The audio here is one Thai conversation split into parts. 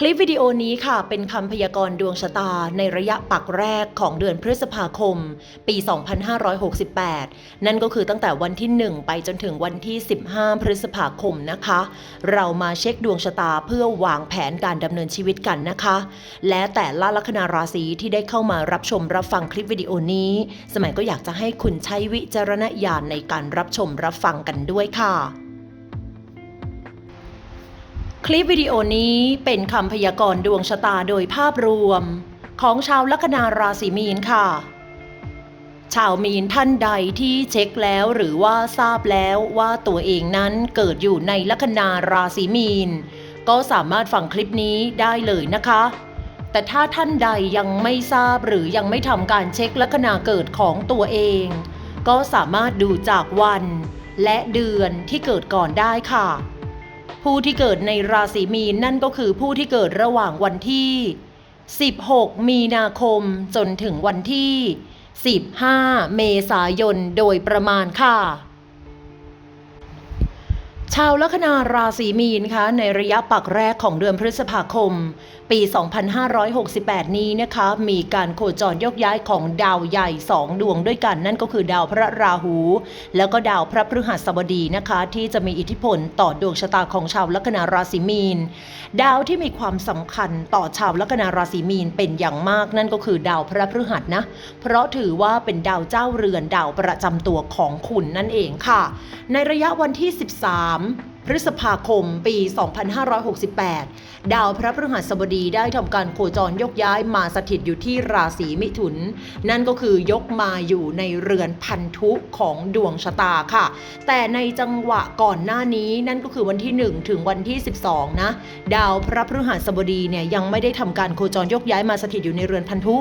คลิปวิดีโอนี้ค่ะเป็นคำพยากรณ์ดวงชะตาในระยะปักแรกของเดือนพฤษภาคม ปี 2568 นั่นก็คือตั้งแต่วันที่ 1 ไปจนถึงวันที่ 15 พฤษภาคมนะคะ เรามาเช็คดวงชะตาเพื่อวางแผนการดำเนินชีวิตกันนะคะ และแต่ละลัคนาราศีที่ได้เข้ามารับชมรับฟังคลิปวิดีโอนี้ สมัยก็อยากจะให้คุณใช้วิจารณญาณในการรับชมรับฟังกันด้วยค่ะ คลิปวิดีโอนี้เป็นคำพยากรณ์ดวงชะตาโดยภาพรวม ของชาวลัคนาราศีมีนค่ะ ชาวมีนท่านใดที่เช็คแล้วหรือว่าทราบแล้วว่าตัวเองนั้นเกิดอยู่ในลัคนาราศีมีน ก็สามารถฟังคลิปนี้ได้เลยนะคะ แต่ถ้าท่านใดยังไม่ทราบหรือยังไม่ทำการเช็คลัคนาเกิดของตัวเอง ก็สามารถดูจากวัน และเดือนที่เกิดก่อนได้ค่ะ ผู้ที่เกิดในราศีมีนนั่นก็คือผู้ที่เกิดระหว่างวันที่ 16 มีนาคมจนถึงวันที่ 15 เมษายนโดยประมาณค่ะชาวลัคนาราศีมีนคะในระยะปักแรกของเดือนพฤษภาคม ปี 2568 นี้นะคะ มีการโคจรยกย้ายของดาวใหญ่ 2 ดวงด้วยกัน นั่นก็คือดาวพระราหู แล้วก็ดาวพระพฤหัสบดีนะคะ ที่จะมีอิทธิพลต่อดวงชะตาของชาวลัคนาราศีมีน ดาวที่มีความสำคัญต่อชาวลัคนาราศีมีนเป็นอย่างมากนั่นก็คือดาวพระพฤหัสนะ เพราะถือว่าเป็นดาวเจ้าเรือนดาวประจำตัวของคุณนั่นเองค่ะ ในระยะวันที่ 13 พฤษภาคมปี 2568 ดาวพระพฤหัสบดีได้ทำการโคจรยกย้ายมาสถิตอยู่ที่ราศีมิถุน นั่นก็คือยกมาอยู่ในเรือนพันธุของดวงชะตาค่ะ แต่ในจังหวะก่อนหน้านี้นั่นก็คือวันที่ 1 ถึงวันที่ 12 นะ ดาวพระพฤหัสบดีเนี่ยยังไม่ได้ทำการโคจรยกย้ายมาสถิตอยู่ในเรือนพันธุ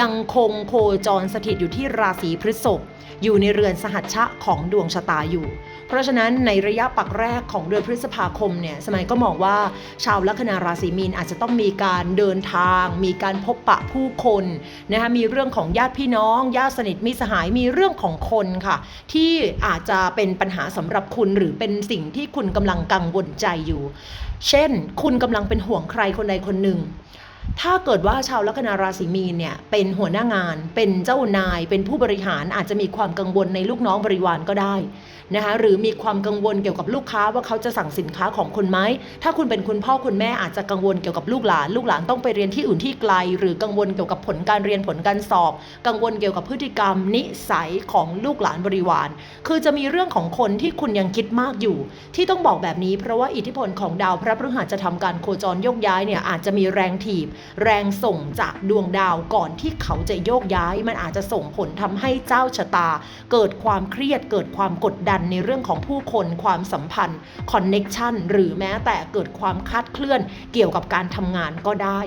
ยังคงโคจรสถิตอยู่ที่ราศีพฤษภอยู่ในเรือนสหัชชะของดวงชะตาอยู่ เพราะฉะนั้นในระยะปักแรกของเดือนพฤษภาคมเนี่ยสมัยก็มองว่าชาวลัคนาราศีมีนอาจจะต้องมีการเดินทาง มีการพบปะผู้คนนะคะมีเรื่องของญาติพี่น้องญาติสนิทมิสหายมีเรื่องของคนค่ะ ที่อาจจะเป็นปัญหาสำหรับคุณหรือเป็นสิ่งที่คุณกำลังกังวลใจอยู่ เช่น คุณกำลังเป็นห่วงใครคนใดคนหนึ่ง ถ้าเกิดว่าชาวลัคนาราศีมีนเนี่ยเป็นหัวหน้างาน เป็นเจ้านาย เป็นผู้บริหารอาจจะมีความกังวลในลูกน้องบริวารก็ได้นะคะหรือมีความกังวลเกี่ยวกับลูกค้าว่าเขาจะสั่งสินค้าของคุณไหมถ้าคุณเป็นคุณพ่อคุณแม่อาจจะกังวลเกี่ยวกับลูกหลาน ลูกหลานต้องไปเรียนที่อื่นที่ไกล หรือกังวลเกี่ยวกับผลการเรียนผลการสอบ กังวลเกี่ยวกับพฤติกรรม นิสัยของลูกหลานบริวาร คือจะมีเรื่องของคนที่คุณยังคิดมากอยู่ ที่ต้องบอกแบบนี้เพราะว่าอิทธิพลของดาวพระพฤหัสจะทำการโคจรยกย้ายเนี่ยอาจจะมีแรงถีบแรงส่งจากดวงดาวก่อนที่เขาจะโยกย้าย มันอาจจะส่งผลทำให้เจ้าชะตา เกิดความเครียดเกิดความกดดันในเรื่องของผู้คนความสัมพันธ์คอนเน็ชันหรือแม้แต่เกิดความคาดเคลื่อนเกี่ยวกับการทำงานก็ได้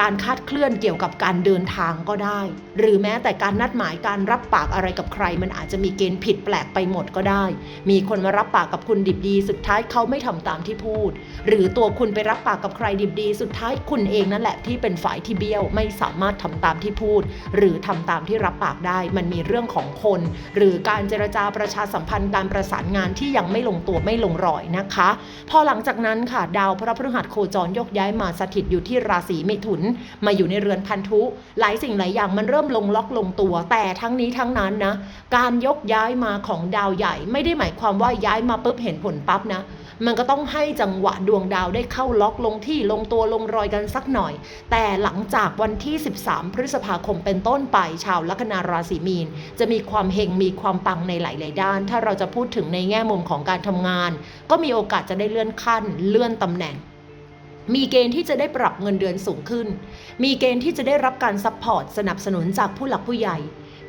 การคาดเคลื่อนเกี่ยวกับการเดินทางก็ได้ หรือแม้แต่การนัดหมายการรับปากอะไรกับใคร มันอาจจะมีเกณฑ์ผิดแปลกไปหมดก็ได้ มีคนมารับปากกับคุณดิบดี สุดท้ายเขาไม่ทำตามที่พูด หรือตัวคุณไปรับปากกับใครดิบดี สุดท้ายคุณเองนั่นแหละที่เป็นฝ่ายที่เบี้ยวไม่สามารถทำตามที่พูด หรือทำตามที่รับปากได้ มันมีเรื่องของคน หรือการเจรจาประชาสัมพันธ์การประสานงานที่ยังไม่ลงตัวไม่ลงรอยนะคะ พอหลังจากนั้นค่ะดาวพระพฤหัสโคจรยกย้ายมาสถิตอยู่ที่ราศีเมถุน มาอยู่ในเรือนพันธุ หลายสิ่งหลายอย่างมันเริ่มลงล็อกลงตัว แต่ทั้งนี้ทั้งนั้นนะ การยกย้ายมาของดาวใหญ่ ไม่ได้หมายความว่าย้ายมาปุ๊บเห็นผลปั๊บนะ มันก็ต้องให้จังหวะดวงดาวได้เข้าล็อกลงที่ลงตัวลงรอยกันสักหน่อย แต่หลังจากวันที่ 13 พฤษภาคมเป็นต้นไปชาวลัคนาราศีมีน จะมีความเฮงมีความปังในหลาย ๆ ด้าน ถ้าเราจะพูดถึงในแง่มุมของการทำงาน ก็มีโอกาสจะได้เลื่อนขั้นเลื่อนตำแหน่ง มีเกณฑ์ที่จะได้ปรับเงินเดือนสูงขึ้น มีเกณฑ์ที่จะได้รับการซัพพอร์ตสนับสนุนจากผู้หลักผู้ใหญ่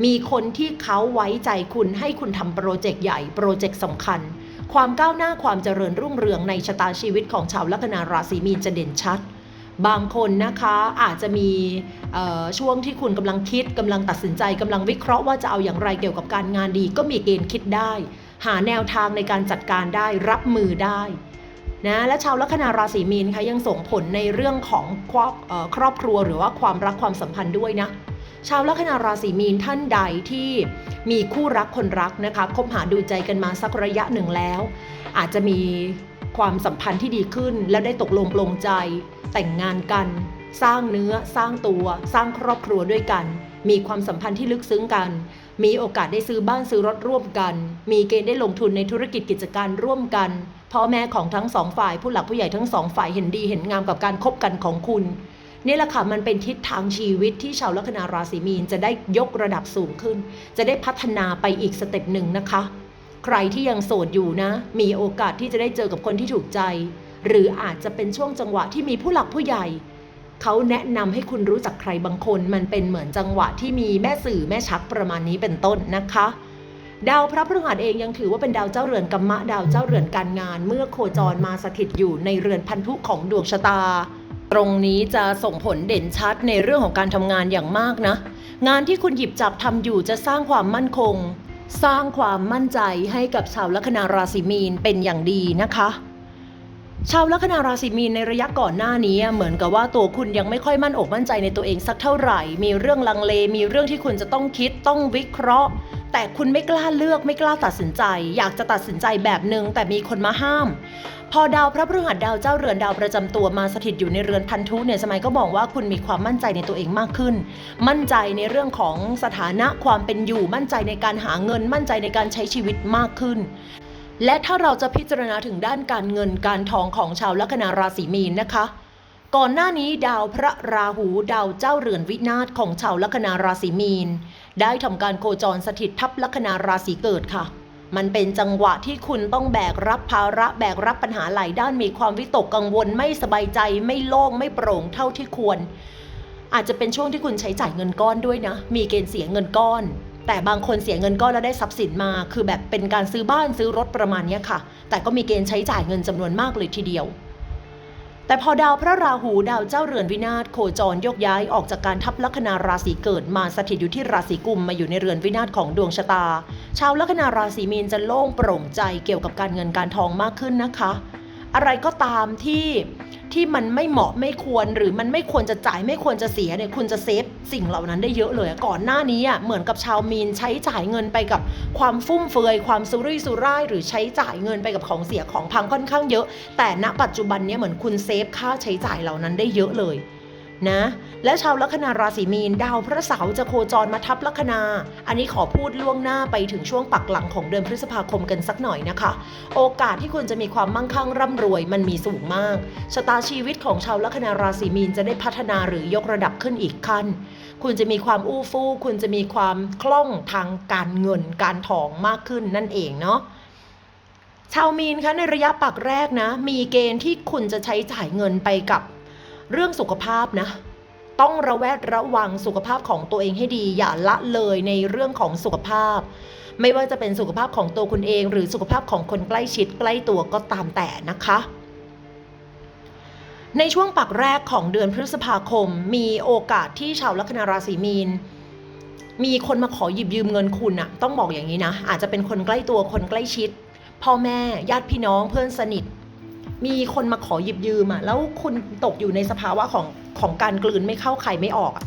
มีคนที่เขาไว้ใจคุณให้คุณทำโปรเจกต์ใหญ่ โปรเจกต์สำคัญ ความก้าวหน้าความเจริญรุ่งเรืองในชะตาชีวิตของชาวลัคนาราศีมีนจะเด่นชัด บางคนนะคะอาจจะมีช่วงที่คุณกำลังคิดกำลังตัดสินใจกำลังวิเคราะห์ว่าจะเอาอย่างไรเกี่ยวกับการงานดี ก็มีเกณฑ์คิดได้ หาแนวทางในการจัดการได้รับมือได้ นะและชาวลัคนาราศีมีนคะยังส่งผลในเรื่องของครอบครอบครัวหรือว่าความรักความสัมพันธ์ด้วยนะชาวลัคนาราศีมีนท่านใดที่มีคู่รักคนรักนะคะคบหาดูใจกันมาสักระยะหนึ่งแล้ว อาจจะมีความสัมพันธ์ที่ดีขึ้น และได้ตกลงปลงใจ แต่งงานกัน สร้างเนื้อ สร้างตัว สร้างครอบครัวด้วยกัน มีความสัมพันธ์ที่ลึกซึ้งกัน มีโอกาสได้ซื้อบ้านซื้อรถร่วมกัน มีเกณฑ์ได้ลงทุนในธุรกิจกิจการร่วมกัน พ่อแม่ของทั้งสองฝ่ายผู้หลักผู้ใหญ่ทั้งสองฝ่ายเห็นดีเห็นงามกับการคบกันของคุณนี่แหละค่ะมันเป็นทิศทางชีวิตที่ชาวลัคนาราศีมีนจะได้ยกระดับสูงขึ้น จะได้พัฒนาไปอีกสเต็ปหนึ่งนะคะ ใครที่ยังโสดอยู่นะ มีโอกาสที่จะได้เจอกับคนที่ถูกใจ หรืออาจจะเป็นช่วงจังหวะที่มีผู้หลักผู้ใหญ่ เขาแนะนำให้คุณรู้จักใครบางคน มันเป็นเหมือนจังหวะที่มีแม่สื่อแม่ชักประมาณนี้เป็นต้นนะคะ ดาวพระพฤหัสเองยังถือว่าเป็นดาวเจ้าเรือนกัมมะดาวเจ้าเรือนการงาน เมื่อโคจรมาสถิตอยู่ในเรือนพันธุของดวงชะตา ตรงนี้จะส่งผลเด่นชัดในเรื่องของการทำงานอย่างมากนะ งานที่คุณหยิบจับทำอยู่จะสร้างความมั่นคง สร้างความมั่นใจให้กับชาวลัคนาราศีมีนเป็นอย่างดีนะคะชาวลัคนาราศีมีนในระยะก่อนหน้านี้เหมือนกับว่าตัวคุณยังไม่ค่อยมั่นอกมั่นใจในตัวเองสักเท่าไหร่ มีเรื่องลังเล มีเรื่องที่คุณจะต้องคิดต้องวิเคราะห์ แต่คุณไม่กล้าเลือกไม่กล้าตัดสินใจ อยากจะตัดสินใจแบบหนึ่งแต่มีคนมาห้าม พอดาวพระพฤหัสดาวเจ้าเรือนดาวประจำตัวมาสถิตอยู่ในเรือนพันธุเนี่ยสมัยก็บอกว่าคุณมีความมั่นใจในตัวเองมากขึ้น มั่นใจในเรื่องของสถานะความเป็นอยู่มั่นใจในการหาเงิน มั่นใจในการใช้ชีวิตมากขึ้นและถ้าเราจะพิจารณาถึงด้านการเงินการทองของชาวลัคนาราศีมีนนะคะ ก่อนหน้านี้ดาวพระราหูดาวเจ้าเรือนวินาศของชาวลัคนาราศีมีน ได้ทำการโคจรสถิตทับลัคนาราศีเกิดค่ะ มันเป็นจังหวะที่คุณต้องแบกรับภาระแบกรับปัญหาหลายด้านมีความวิตกกังวลไม่สบายใจไม่โล่งไม่โปร่งเท่าที่ควร อาจจะเป็นช่วงที่คุณใช้จ่ายเงินก้อนด้วยนะ มีเกณฑ์เสียเงินก้อน แต่บางคนเสียเงินก้อนแล้วได้ทรัพย์สินมา คือแบบเป็นการซื้อบ้านซื้อรถประมาณนี้ค่ะ แต่ก็มีเกณฑ์ใช้จ่ายเงินจำนวนมากเลยทีเดียว แต่พอดาวพระราหูดาวเจ้าเรือนวินาศโคจรยกย้ายออกจากการทับลัคนาราศีเกิดมาสถิตอยู่ที่ราศีกุมมาอยู่ในเรือนวินาศของดวงชะตา ชาวลัคนาราศีมีนจะโล่งโปร่งใจเกี่ยวกับการเงินการทองมากขึ้นนะคะ อะไรก็ตามที่ ที่มันไม่เหมาะไม่ควรหรือมันไม่ควรจะจ่ายไม่ควรจะเสียเนี่ยคุณจะเซฟสิ่งเหล่านั้นได้เยอะเลยก่อนหน้านี้อะเหมือนกับชาวมีนใช้จ่ายเงินไปกับความฟุ่มเฟือยความสุรุ่ยสุร่ายหรือใช้จ่ายเงินไปกับของเสียของพังค่อนข้างเยอะ แต่ณปัจจุบันเนี้เหมือนคุณเซฟค่าใช้จ่ายเหล่านั้นได้เยอะเลย นะ และชาวลัคนาราศีมีนดาวพระเสาร์จะโคจรมาทับลัคนา อันนี้ขอพูดล่วงหน้าไปถึงช่วงปักหลังของเดือนพฤษภาคมกันสักหน่อยนะคะ โอกาสที่คุณจะมีความมั่งคั่งร่ำรวยมันมีสูงมากชะตาชีวิตของชาวลัคนาราศีมีนจะได้พัฒนาหรือยกระดับขึ้นอีกขั้น คุณจะมีความอู้ฟู่คุณจะมีความคล่องทางการเงินการทองมากขึ้นนั่นเองเนาะชาวมีนคะในระยะปักแรกนะ มีเกณฑ์ที่คุณจะใช้จ่ายเงินไปกับ เรื่องสุขภาพนะ ต้องระแวดระวังสุขภาพของตัวเองให้ดี อย่าละเลยในเรื่องของสุขภาพ ไม่ว่าจะเป็นสุขภาพของตัวคุณเอง หรือสุขภาพของคนใกล้ชิดใกล้ตัวก็ตามแต่นะคะในช่วงปักแรกของเดือนพฤษภาคม มีโอกาสที่ชาวลัคนาราศีมีน มีคนมาขอหยิบยืมเงินคุณอะต้องบอกอย่างนี้นะ อาจจะเป็นคนใกล้ตัวคนใกล้ชิด พ่อแม่ญาติพี่น้องเพื่อนสนิท มีคนมาขอหยิบยืมอะแล้วคุณตกอยู่ในสภาวะของของการกลืนไม่เข้าใครไม่ออกอะ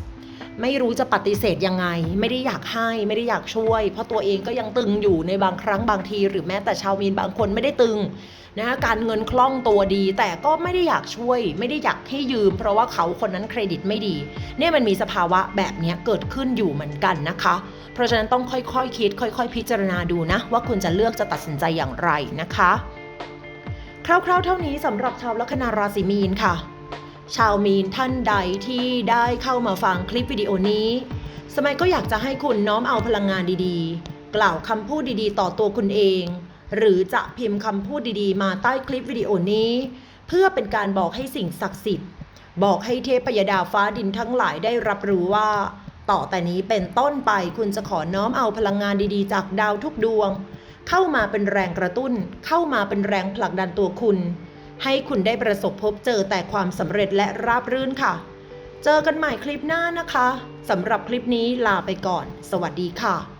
ไม่รู้จะปฏิเสธยังไง ไม่ได้อยากให้ไม่ได้อยากช่วย เพราะตัวเองก็ยังตึงอยู่ในบางครั้งบางที หรือแม้แต่ชาวมีนบางคนไม่ได้ตึงนะการเงินคล่องตัวดี แต่ก็ไม่ได้อยากช่วย ไม่ได้อยากให้ยืม เพราะว่าเขาคนนั้นเครดิตไม่ดี เนี่ยมันมีสภาวะแบบนี้เกิดขึ้นอยู่เหมือนกันนะคะ เพราะฉะนั้นต้องค่อยๆคคิด ค่อย ๆ พิจารณาดูนะ ว่าคุณจะเลือกจะตัดสินใจอย่างไรนะคะ คร่าวๆ เท่านี้สำหรับชาวลัคนาราศีมีนค่ะ ชาวมีนท่านใดที่ได้เข้ามาฟังคลิปวิดีโอนี้ สมัยก็อยากจะให้คุณน้อมเอาพลังงานดีๆ กล่าวคำพูดดีๆ ต่อตัวคุณเอง หรือจะพิมพ์คำพูดดีๆ มาใต้คลิปวิดีโอนี้ เพื่อเป็นการบอกให้สิ่งศักดิ์สิทธิ์ บอกให้เทพยดาฟ้าดินทั้งหลายได้รับรู้ว่า ต่อแต่นี้เป็นต้นไปคุณจะขอน้อมเอาพลังงานดีๆ จากดาวทุกดวง เข้ามาเป็นแรงกระตุ้น เข้ามาเป็นแรงผลักดันตัวคุณ ให้คุณได้ประสบพบเจอแต่ความสำเร็จและราบรื่นค่ะ เจอกันใหม่คลิปหน้านะคะสำหรับคลิปนี้ลาไปก่อน สวัสดีค่ะ